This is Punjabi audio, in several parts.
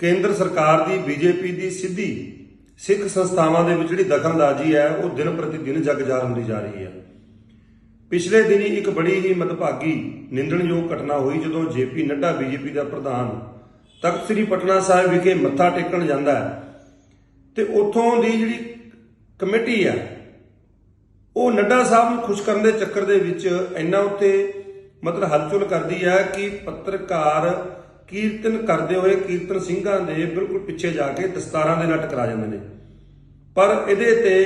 ਕੇਂਦਰ ਸਰਕਾਰ ਦੀ, ਬੀਜੇਪੀ ਦੀ ਸਿੱਧੀ ਸਿੱਖ ਸੰਸਥਾਵਾਂ ਦੇ ਵਿੱਚ ਜਿਹੜੀ ਦਖਲਅੰਦਾਜ਼ੀ ਹੈ, ਉਹ ਦਿਨ ਪ੍ਰਤੀ ਦਿਨ ਜਗਜ਼ਾਰ ਹੁੰਦੀ ਜਾ ਰਹੀ ਹੈ। ਪਿਛਲੇ ਦਿਨੀ ਇੱਕ ਬੜੀ ਹੀ ਮਦਭਾਗੀ, ਨਿੰਦਣਯੋਗ ਘਟਨਾ ਹੋਈ, ਜਦੋਂ ਜੇਪੀ ਨੱਡਾ, ਬੀਜੇਪੀ ਦਾ ਪ੍ਰਧਾਨ ਤਖਤ ਸ੍ਰੀ ਪਟਨਾ ਸਾਹਿਬ ਵਿਖੇ ਮੱਥਾ ਟੇਕਣ ਜਾਂਦਾ ਹੈ ਤੇ ਉੱਥੋਂ ਦੀ ਜਿਹੜੀ ਕਮੇਟੀ ਆ ਉਹ ਨੱਡਾ ਸਾਹਿਬ ਨੂੰ ਖੁਸ਼ ਕਰਨ ਦੇ ਚੱਕਰ ਦੇ ਵਿੱਚ ਇੰਨਾ ਉੱਤੇ ਮਤਲਬ ਹਲਚੁਲ ਕਰਦੀ ਹੈ ਕਿ ਪੱਤਰਕਾਰ ਕੀਰਤਨ ਕਰਦੇ ਹੋਏ ਕੀਰਤਨ ਸਿੰਘਾਂ ਦੇ ਬਿਲਕੁਲ ਪਿੱਛੇ ਜਾ ਕੇ ਦਸਤਾਰਾਂ ਦੇ ਨਾਲ ਟਕਰਾ ਜਾਂਦੇ ਨੇ। ਪਰ ਇਹਦੇ ਤੇ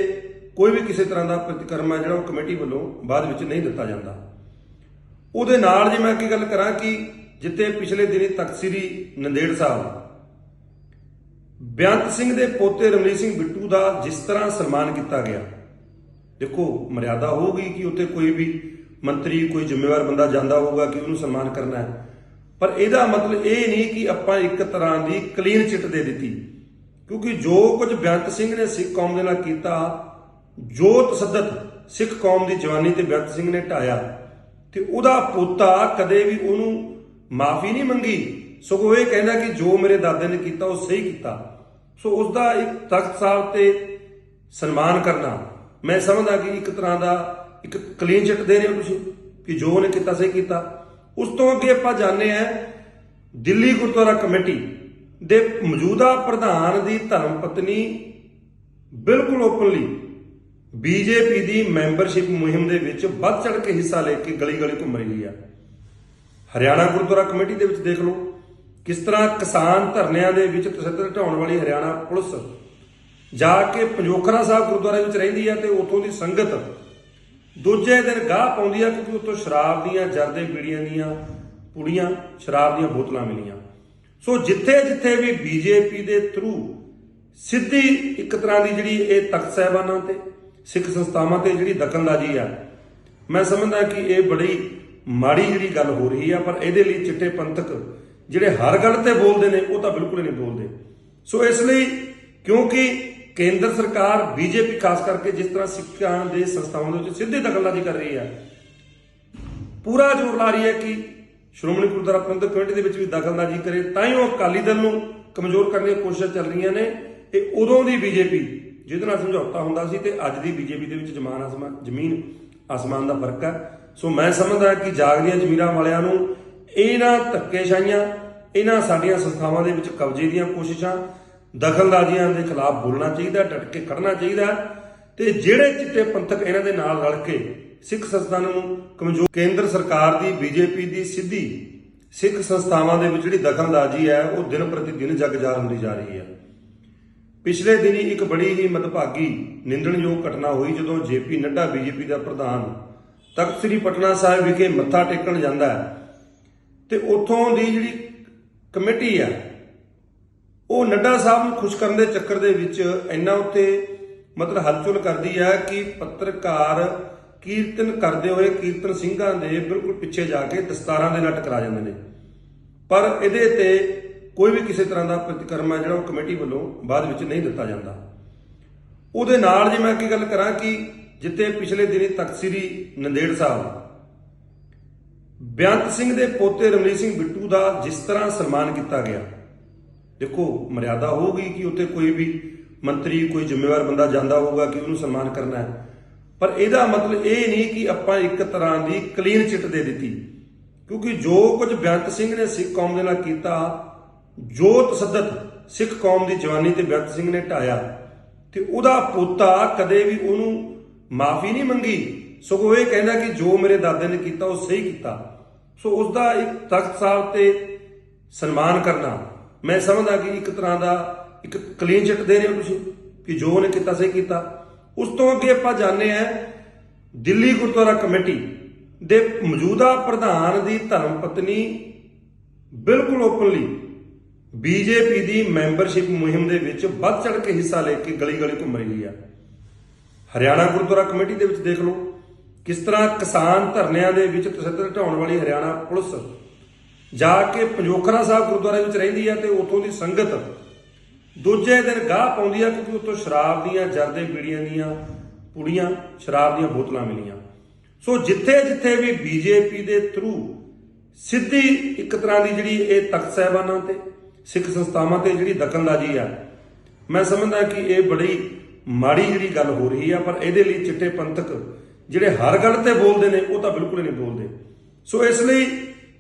ਕੋਈ ਵੀ ਕਿਸੇ ਤਰ੍ਹਾਂ ਦਾ ਪ੍ਰਤੀਕਰਮ ਹੈ ਜਿਹੜਾ ਉਹ ਕਮੇਟੀ ਵੱਲੋਂ ਬਾਅਦ ਵਿੱਚ ਨਹੀਂ ਦਿੱਤਾ ਜਾਂਦਾ। ਉਹਦੇ ਨਾਲ ਜੇ ਮੈਂ ਕੀ ਗੱਲ ਕਰਾਂ ਕਿ ਜਿੱਤੇ ਪਿਛਲੇ ਦਿਨੀ ਤਖਤ ਸ੍ਰੀ ਨੰਦੇੜ ਸਾਹਿਬ ਬੇਅੰਤ ਸਿੰਘ ਦੇ ਪੋਤੇ ਰਮਨੀਤ ਸਿੰਘ ਬਿੱਟੂ ਦਾ ਜਿਸ ਤਰ੍ਹਾਂ ਸਨਮਾਨ ਕੀਤਾ ਗਿਆ, ਦੇਖੋ ਮਰਿਆਦਾ ਹੋਊਗੀ ਕਿ ਉੱਥੇ ਕੋਈ ਵੀ ਮੰਤਰੀ, ਕੋਈ ਜ਼ਿੰਮੇਵਾਰ ਬੰਦਾ ਜਾਂਦਾ ਹੋਊਗਾ ਕਿ ਉਹਨੂੰ ਸਨਮਾਨ ਕਰਨਾ ਹੈ। ਪਰ ਇਹਦਾ ਮਤਲਬ ਇਹ ਨਹੀਂ ਕਿ ਆਪਾਂ ਇੱਕ ਤਰ੍ਹਾਂ ਦੀ ਕਲੀਨ ਚਿੱਟ ਦੇ ਦਿੱਤੀ। ਕਿਉਂਕਿ ਜੋ ਕੁਝ ਬੇਅੰਤ ਸਿੰਘ ਨੇ ਸਿੱਖ ਕੌਮ ਦੇ ਨਾਲ ਕੀਤਾ, ਜੋ ਤਸੱਦਦ ਸਿੱਖ ਕੌਮ ਦੀ ਜਵਾਨੀ ਤੇ ਬੇਅੰਤ ਸਿੰਘ ਨੇ ਢਾਇਆ, ਤੇ ਉਹਦਾ ਪੋਤਾ ਕਦੇ ਵੀ ਉਹਨੂੰ ਮਾਫੀ ਨਹੀਂ ਮੰਗੀ। ਸਗੋਂ ਇਹ ਕਹਿੰਦਾ ਕਿ ਜੋ ਮੇਰੇ ਦਾਦੇ ਨੇ ਕੀਤਾ, ਉਹ ਸਹੀ ਕੀਤਾ। ਸੋ ਉਸ ਦਾ ਇੱਕ ਤਖਤ ਸਾਹਿਬ ਤੇ ਸਨਮਾਨ ਕਰਨਾ, ਮੈਂ ਸਮਝਦਾ ਕਿ ਇੱਕ ਤਰ੍ਹਾਂ ਦਾ ਇੱਕ ਕਲੀਨ ਚਿੱਟ ਦੇ ਰਹੇ ਹੋ ਤੁਸੀਂ, ਕਿ ਜੋ ਉਹਨੇ ਕੀਤਾ, ਸਹੀ ਕੀਤਾ। ਉਸ ਤੋਂ ਅੱਗੇ ਆਪਾਂ ਜਾਣਦੇ ਆ ਦਿੱਲੀ ਗੁਰਦੁਆਰਾ ਕਮੇਟੀ ਦੇ ਮੌਜੂਦਾ ਪ੍ਰਧਾਨ ਦੀ ਧਰਮ ਪਤਨੀ ਬਿਲਕੁਲ ਓਪਨਲੀ ਬੀਜੇਪੀ ਦੀ ਮੈਂਬਰਸ਼ਿਪ ਮੁਹਿੰਮ ਦੇ ਵਿੱਚ ਵੱਧ ਚੜ ਕੇ ਹਿੱਸਾ ਲੈ ਕੇ ਗਲੀ ਗਲੀ ਘੁੰਮ ਰਹੀ ਆ। ਹਰਿਆਣਾ ਗੁਰਦੁਆਰਾ ਕਮੇਟੀ ਦੇ ਵਿੱਚ ਦੇਖ ਲਓ ਕਿਸ ਤਰ੍ਹਾਂ ਕਿਸਾਨ ਧਰਨਿਆਂ ਦੇ ਵਿੱਚ ਤਸੱਦਦ ਢਾਉਣ ਵਾਲੀ ਹਰਿਆਣਾ ਪੁਲਿਸ ਜਾ ਕੇ ਪੰਜੋਖਰਾ ਸਾਹਿਬ ਗੁਰਦੁਆਰੇ ਵਿੱਚ ਰਹਿੰਦੀ ਆ ਤੇ ਉੱਥੋਂ ਦੀ ਸੰਗਤ ਦੂਜੇ ਦਿਨ ਗਾਹ ਪਾਉਂਦੀ ਆ ਕਿਉਂਕਿ ਉੱਥੋਂ ਸ਼ਰਾਬ ਦੀਆਂ, ਜਰਦੇ ਬੀੜੀਆਂ ਦੀਆਂ ਪੁੜੀਆਂ, ਸ਼ਰਾਬ ਦੀਆਂ ਬੋਤਲਾਂ ਮਿਲੀਆਂ। ਸੋ ਜਿੱਥੇ ਜਿੱਥੇ ਵੀ ਬੀਜੇਪੀ ਦੇ ਥਰੂ ਸਿੱਧੀ ਇੱਕ ਤਰ੍ਹਾਂ ਦੀ ਜਿਹੜੀ ਇਹ ਤਖਤ ਸਾਹਿਬਾਨਾਂ ਤੇ, ਸਿੱਖ ਸੰਸਥਾਵਾਂ ਤੇ ਜਿਹੜੀ ਦਖਲਅੰਦਾਜ਼ੀ ਆ, ਮੈਂ ਸਮਝਦਾ ਕਿ ਇਹ ਬੜੀ ਮਾੜੀ ਜਿਹੜੀ ਗੱਲ ਹੋ ਰਹੀ ਆ, ਪਰ ਇਹਦੇ ਲਈ ਚਿੱਟੇ ਪੰਥਕ ਜਿਹੜੇ ਹਰ ਗੱਲ ਤੇ ਬੋਲਦੇ ਨੇ, ਉਹ ਤਾਂ ਬਿਲਕੁਲ ਹੀ ਨਹੀਂ ਬੋਲਦੇ। ਸੋ ਇਸ ਲਈ ਕਿਉਂਕਿ ਕੇਂਦਰ ਸਰਕਾਰ, ਬੀਜੇਪੀ, ਖਾਸ ਕਰਕੇ ਜਿਸ ਤਰ੍ਹਾਂ ਸਿੱਖਾਂ ਦੇ ਸੰਸਥਾਵਾਂ ਦੇ ਵਿੱਚ ਸਿੱਧੀ ਦਖਲਅੰਦਾਜ਼ੀ ਕਰ ਰਹੀ ਹੈ। ਪੂਰਾ ਜ਼ੋਰ ਲਾ ਰਹੀ ਹੈ ਕਿ ਸ਼੍ਰੋਮਣੀ ਗੁਰਦੁਆਰਾ ਪ੍ਰਬੰਧਕ ਕਮੇਟੀ ਦੇ ਵਿੱਚ ਵੀ ਦਖਲਅੰਦਾਜ਼ੀ ਕਰੇ, ਤਾਂ ਹੀ ਉਹ ਅਕਾਲੀ ਦਲ ਨੂੰ ਕਮਜ਼ੋਰ ਕਰਨ ਦੀਆਂ ਕੋਸ਼ਿਸ਼ਾਂ ਚੱਲ ਰਹੀਆਂ ਨੇ। ਇਹ ਉਦੋਂ ਦੀ ਬੀਜੇਪੀ, ਜਿਹਦੇ ਨਾਲ ਸਮਝੌਤਾ ਹੁੰਦਾ ਸੀ ਤੇ ਅੱਜ ਦੀ ਬੀਜੇਪੀ ਦੇ ਵਿੱਚ ਜ਼ਮਾਨ ਆਸਮਾਨ ਜ਼ਮੀਨ ਆਸਮਾਨ ਦਾ ਫ਼ਰਕ ਹੈ। ਸੋ ਮੈਂ ਸਮਝਦਾ ਕਿ ਜਾਗਦੀਆਂ ਜ਼ਮੀਰਾਂ ਵਾਲਿਆਂ ਨੂੰ ਇਹਨਾਂ ਧੱਕੇਸ਼ਾਹੀਆਂ, ਇਹਨਾਂ ਸਾਡੀਆਂ ਸੰਸਥਾਵਾਂ ਦੇ ਵਿੱਚ ਕਬਜ਼ੇ ਦੀਆਂ ਕੋਸ਼ਿਸ਼ਾਂ ਦਖਲਅੰਦਾਜ਼ੀਆਂ ਦੇ ਖਿਲਾਫ ਬੋਲਣਾ ਚਾਹੀਦਾ ਡਟ ਕੇ ਖੜਨਾ ਚਾਹੀਦਾ ਤੇ ਜਿਹੜੇ ਚਿੱਟੇ ਪੰਥਕ ਇਹਨਾਂ ਦੇ ਨਾਲ ਰਲ ਕੇ ਸਿੱਖ ਸੰਸਥਾ ਨੂੰ ਕਮਜ਼ੋਰ ਕੇਂਦਰ ਸਰਕਾਰ ਦੀ, ਬੀਜੇਪੀ ਦੀ ਸਿੱਧੀ ਸਿੱਖ ਸੰਸਥਾਵਾਂ ਦੇ ਵਿੱਚ ਜਿਹੜੀ ਦਖਲਅੰਦਾਜ਼ੀ ਹੈ, ਉਹ ਦਿਨ ਪ੍ਰਤੀ ਦਿਨ ਜਗਜ਼ਾਰ ਹੁੰਦੀ ਜਾ ਰਹੀ ਹੈ। ਪਿਛਲੇ ਦਿਨੀ ਇੱਕ ਬੜੀ ਹੀ ਮਦਭਾਗੀ, ਨਿੰਦਣਯੋਗ ਘਟਨਾ ਹੋਈ ਜਦੋਂ ਜੇਪੀ ਨੱਡਾ, ਬੀਜੇਪੀ ਦਾ ਪ੍ਰਧਾਨ ਤਖਤ ਸ੍ਰੀ ਪਟਨਾ ਸਾਹਿਬ ਵਿਖੇ ਮੱਥਾ ਟੇਕਣ ਜਾਂਦਾ ਹੈ ਤੇ ਉੱਥੋਂ ਦੀ ਜਿਹੜੀ ਕਮੇਟੀ ਆ ਉਹ ਨੱਡਾ ਸਾਹਿਬ ਨੂੰ ਖੁਸ਼ ਕਰਨ ਦੇ ਚੱਕਰ ਦੇ ਵਿੱਚ ਇੰਨਾ ਉੱਤੇ ਮਤਲਬ ਹਲਚਲ ਕਰਦੀ ਹੈ ਕਿ ਪੱਤਰਕਾਰ ਕੀਰਤਨ ਕਰਦੇ ਹੋਏ ਕੀਰਤਨ ਸਿੰਘਾਂ ਦੇ ਬਿਲਕੁਲ ਪਿੱਛੇ ਜਾ ਕੇ ਦਸਤਾਰਾਂ ਦੇ ਨਾਲ ਟਕਰਾ ਜਾਂਦੇ ਨੇ। ਪਰ ਇਹਦੇ ਤੇ ਕੋਈ ਵੀ ਕਿਸੇ ਤਰ੍ਹਾਂ ਦਾ ਪ੍ਰਤੀਕਰਮ ਹੈ ਜਿਹੜਾ ਉਹ ਕਮੇਟੀ ਵੱਲੋਂ ਬਾਅਦ ਵਿੱਚ ਨਹੀਂ ਦਿੱਤਾ ਜਾਂਦਾ। ਉਹਦੇ ਨਾਲ ਜੇ ਮੈਂ ਕੀ ਗੱਲ ਕਰਾਂ ਕਿ ਜਿੱਤੇ ਪਿਛਲੇ ਦਿਨੀ ਤਖਤ ਸ੍ਰੀ ਨੰਦੇੜ ਸਾਹਿਬ ਬੇਅੰਤ ਸਿੰਘ ਦੇ ਪੋਤੇ ਰਮਨੀਤ ਸਿੰਘ ਬਿੱਟੂ ਦਾ ਜਿਸ ਤਰ੍ਹਾਂ ਸਨਮਾਨ ਕੀਤਾ ਗਿਆ ਦੇਖੋ, ਮਰਿਆਦਾ ਹੋਊਗੀ ਕਿ ਉੱਥੇ ਕੋਈ ਵੀ ਮੰਤਰੀ, ਕੋਈ ਜ਼ਿੰਮੇਵਾਰ ਬੰਦਾ ਜਾਂਦਾ ਹੋਊਗਾ ਕਿ ਉਹਨੂੰ ਸਨਮਾਨ ਕਰਨਾ ਹੈ। ਪਰ ਇਹਦਾ ਮਤਲਬ ਇਹ ਨਹੀਂ ਕਿ ਆਪਾਂ ਇੱਕ ਤਰ੍ਹਾਂ ਦੀ ਕਲੀਨ ਚਿੱਟ ਦੇ ਦਿੱਤੀ। ਕਿਉਂਕਿ ਜੋ ਕੁਝ ਬੇਅੰਤ ਸਿੰਘ ਨੇ ਸਿੱਖ ਕੌਮ ਦੇ ਨਾਲ ਕੀਤਾ, ਜੋ ਤਸੱਦਦ ਸਿੱਖ ਕੌਮ ਦੀ ਜਵਾਨੀ ਤੇ ਬੇਅੰਤ ਸਿੰਘ ਨੇ ਢਾਇਆ, ਤੇ ਉਹਦਾ ਪੋਤਾ ਕਦੇ ਵੀ ਉਹਨੂੰ ਮਾਫੀ ਨਹੀਂ ਮੰਗੀ। ਸਗੋਂ ਇਹ ਕਹਿੰਦਾ ਕਿ ਜੋ ਮੇਰੇ ਦਾਦੇ ਨੇ ਕੀਤਾ, ਉਹ ਸਹੀ ਕੀਤਾ। ਸੋ ਉਸ ਦਾ ਇੱਕ ਤਖਤ ਸਾਹਿਬ ਤੇ ਸਨਮਾਨ ਕਰਨਾ ਮੈਂ ਸਮਝਦਾ ਕਿ ਇੱਕ ਤਰ੍ਹਾਂ ਦਾ ਇੱਕ ਕਲੀਨ ਚਿੱਟ ਦੇ ਰਹੇ ਹੋ ਤੁਸੀਂ, ਕਿ ਜੋ ਉਹਨੇ ਕੀਤਾ, ਸਹੀ ਕੀਤਾ। ਉਸ ਤੋਂ ਅੱਗੇ ਆਪਾਂ ਜਾਣਦੇ ਆ ਦਿੱਲੀ ਗੁਰਦੁਆਰਾ ਕਮੇਟੀ ਦੇ ਮੌਜੂਦਾ ਪ੍ਰਧਾਨ ਦੀ ਧਰਮ ਪਤਨੀ ਬਿਲਕੁਲ ਓਪਨਲੀ ਬੀਜੇਪੀ ਦੀ ਮੈਂਬਰਸ਼ਿਪ ਮੁਹਿੰਮ ਦੇ ਵਿੱਚ ਵੱਧ ਚੜ ਕੇ ਹਿੱਸਾ ਲੈ ਕੇ ਗਲੀ ਗਲੀ ਘੁੰਮ ਰਹੀ ਆ। ਹਰਿਆਣਾ ਗੁਰਦੁਆਰਾ ਕਮੇਟੀ ਦੇ ਵਿੱਚ ਦੇਖ ਲਓ ਕਿਸ ਤਰ੍ਹਾਂ ਕਿਸਾਨ ਧਰਨਿਆਂ ਦੇ ਵਿੱਚ ਤਸੱਦਦ ਢਾਉਣ ਵਾਲੀ ਹਰਿਆਣਾ ਪੁਲਿਸ ਜਾ ਕੇ ਪੰਜੋਖਰਾ ਸਾਹਿਬ ਗੁਰਦੁਆਰੇ ਵਿੱਚ ਰਹਿੰਦੀ ਆ ਤੇ ਉੱਥੋਂ ਦੀ ਸੰਗਤ ਦੂਜੇ ਦਿਨ ਗਾਹ ਪਾਉਂਦੀ ਆ ਕਿਉਂਕਿ ਉੱਥੋਂ ਸ਼ਰਾਬ ਦੀਆਂ ਜਰਦੇ ਬੀੜੀਆਂ ਦੀਆਂ ਪੁੜੀਆਂ, ਸ਼ਰਾਬ ਦੀਆਂ ਬੋਤਲਾਂ ਮਿਲੀਆਂ। ਸੋ ਜਿੱਥੇ ਜਿੱਥੇ ਵੀ ਬੀਜੇਪੀ ਦੇ ਥਰੂ ਸਿੱਧੀ ਇੱਕ ਤਰ੍ਹਾਂ ਦੀ ਜਿਹੜੀ ਇਹ ਤਖਤ ਸਾਹਿਬਾਨਾਂ ਤੇ, ਸਿੱਖ ਸੰਸਥਾਵਾਂ ਤੇ ਜਿਹੜੀ ਦਖਲਅੰਦਾਜ਼ੀ ਆ, ਮੈਂ ਸਮਝਦਾ ਕਿ ਇਹ ਬੜੀ ਮਾੜੀ ਜਿਹੜੀ ਗੱਲ ਹੋ ਰਹੀ ਆ, ਪਰ ਇਹਦੇ ਲਈ ਚਿੱਟੇ ਪੰਥਕ ਜਿਹੜੇ ਹਰ ਗੱਲ ਤੇ ਬੋਲਦੇ ਨੇ, ਉਹ ਤਾਂ ਬਿਲਕੁਲ ਹੀ ਨਹੀਂ ਬੋਲਦੇ। ਸੋ ਇਸ ਲਈ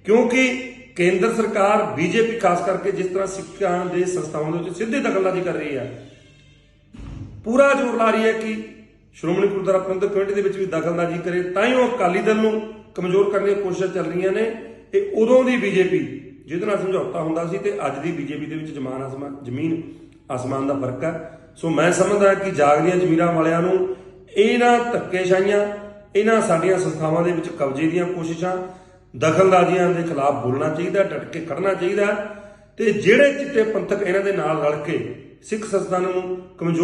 ਕਿਉਂਕਿ ਕੇਂਦਰ ਸਰਕਾਰ, ਬੀਜੇਪੀ, ਖਾਸ ਕਰਕੇ ਜਿਸ ਤਰ੍ਹਾਂ ਸਿੱਖਾਂ ਦੇ ਸੰਸਥਾਵਾਂ ਦੇ ਵਿੱਚ ਸਿੱਧੇ ਦਖਲਅੰਦਾਜ਼ੀ ਕਰ ਰਹੀ ਹੈ। ਪੂਰਾ ਜ਼ੋਰ ਲਾ ਰਹੀ ਹੈ ਕਿ ਸ਼੍ਰੋਮਣੀ ਗੁਰਦੁਆਰਾ ਪ੍ਰਬੰਧਕ ਕਮੇਟੀ ਦੇ ਵਿੱਚ ਵੀ ਦਖਲਅੰਦਾਜ਼ੀ ਕਰੇ, ਤਾਂ ਹੀ ਉਹ ਅਕਾਲੀ ਦਲ ਨੂੰ ਕਮਜ਼ੋਰ ਕਰਨ ਦੀਆਂ ਕੋਸ਼ਿਸ਼ਾਂ ਚੱਲ ਰਹੀਆਂ ਨੇ। ਇਹ ਉਦੋਂ ਦੀ ਬੀਜੇਪੀ, ਜਿਹਦੇ ਨਾਲ ਸਮਝੌਤਾ ਹੁੰਦਾ ਸੀ ਤੇ ਅੱਜ ਦੀ ਬੀਜੇਪੀ ਦੇ ਵਿੱਚ ਜ਼ਮਾਨ ਆਸਮਾਨ ਜ਼ਮੀਨ ਆਸਮਾਨ ਦਾ ਫ਼ਰਕ ਹੈ। ਸੋ ਮੈਂ ਸਮਝਦਾ ਕਿ ਜਾਗਦੀਆਂ ਜ਼ਮੀਰਾਂ ਵਾਲਿਆਂ ਨੂੰ ਇਹਨਾਂ ਧੱਕੇਸ਼ਾਹੀਆਂ, ਇਹਨਾਂ ਸਾਡੀਆਂ ਸੰਸਥਾਵਾਂ ਦੇ ਵਿੱਚ ਕਬਜ਼ੇ ਦੀਆਂ ਕੋਸ਼ਿਸ਼ਾਂ ਦਖਲਅੰਦਾਜ਼ੀਆਂ ਦੇ ਖਿਲਾਫ ਬੋਲਣਾ ਚਾਹੀਦਾ ਡਟ ਕੇ ਖੜਨਾ ਚਾਹੀਦਾ ਤੇ ਜਿਹੜੇ ਚਿੱਟੇ ਪੰਥਕ ਇਹਨਾਂ ਦੇ ਨਾਲ ਰਲ ਕੇ ਸਿੱਖ ਸੰਸਥਾ ਨੂੰ ਕਮਜ਼ੋਰ